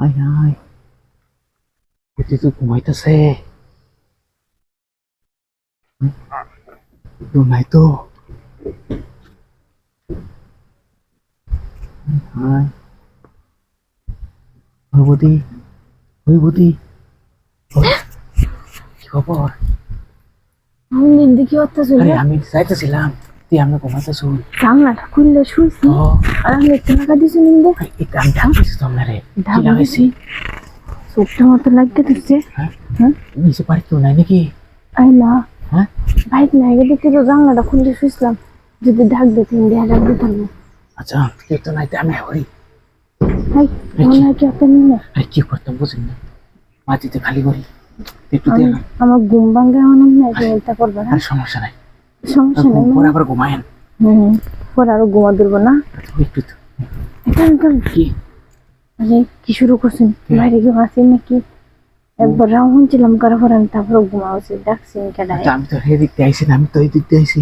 আয় আয়। এতে তো ঘুমাইতেছে কেউ নাই তো। বুদি ওই বুদি। কি খবর? আমি করতেছিল আরে আমি যাইতেছিলাম। তুই আমি ঘুমাইতেছ জানলাটা খুললে শুয়েছি ও। আর আমি একটু লাগা দিছি নিন্দে। এটা আমি ঢাকতেছি তো কি ঢাকা লাগাইছি চোখটা মতো লাগতে দিচ্ছে। হ্যাঁ? নিচে বাড়ি কেউ নাই নাকি? আইলা হ্যাঁ? বাইক নাই দেখতে তো জানলাটা খুললে শুয়েছিলাম। যদি ডাক দিতে দেয়া ডাক দিতে পারব। আচ্ছা কেউ তো নাই তো আমি হরি। হাই মনে হয় কি আপনার নিয়ে আরে কি করতাম বুঝেন না। মাটিতে খালি করি। একটু আমার ঘুম ভাঙ্গা আমার হয় চিন্তা করবে না। আর সমস্যা নাই। সমস্যা নেই পরে আবার ঘুমায়েন হুম পরে আরও ঘুমা ধরবো না। একটু তো। কি? আরে কি শুরু করছেন? বাইরে কি আছেন নাকি? একবার রাউন্ড ছিলাম কারও পরে আমি তারপরে ঘুমা হচ্ছে ডাকছেন কেডায়। আমি তো এই দিয়ে আইসি আমি তো এই দিক দিয়ে আইসি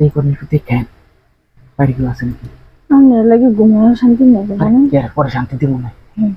এই করে একটু দেখেন নাকি? আমার লাগে ঘুমানো শান্তি নেই পরে শান্তি দিব না। হুম।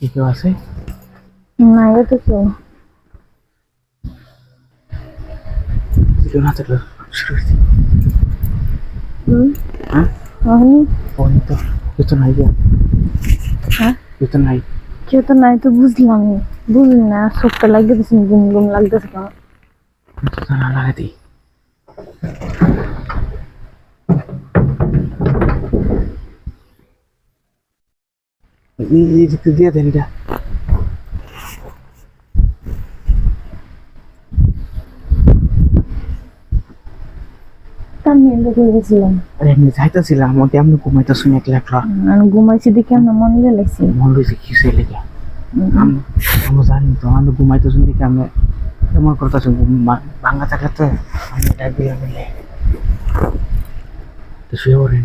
কি কেউ আছে না এটা তো কেউ না। কেউ না থাকলে শুরু করে দিই। হুম হ্যাঁ আমি ফোন তো কেউ তো নাই গিয়া হ্যাঁ কেউ তো নাই কেউ তো নাই তো বুঝলাম বুঝলি না চোখটা লাগিয়ে দিচ্ছেন ঘুম ঘুম লাগতেছে কেমন আমি তো জানা লাগাই দিই এই এই দিকটা দিয়ে দেন এটা আমি যাইতেছিলাম আমি ঘুমাইতে শুনে একলা একলা আমি ঘুমাইছি দেখে আমার মনে লাগছে মন রয়েছে কি সে আমি আমি আমি আমি ভাঙা থাকলে আমি শুয়ে পড়েন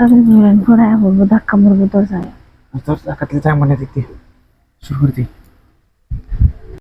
थोडा दाखा मुरबू तर झाला तर दाखा तिला चांग म्हणत ती. सुरू करते.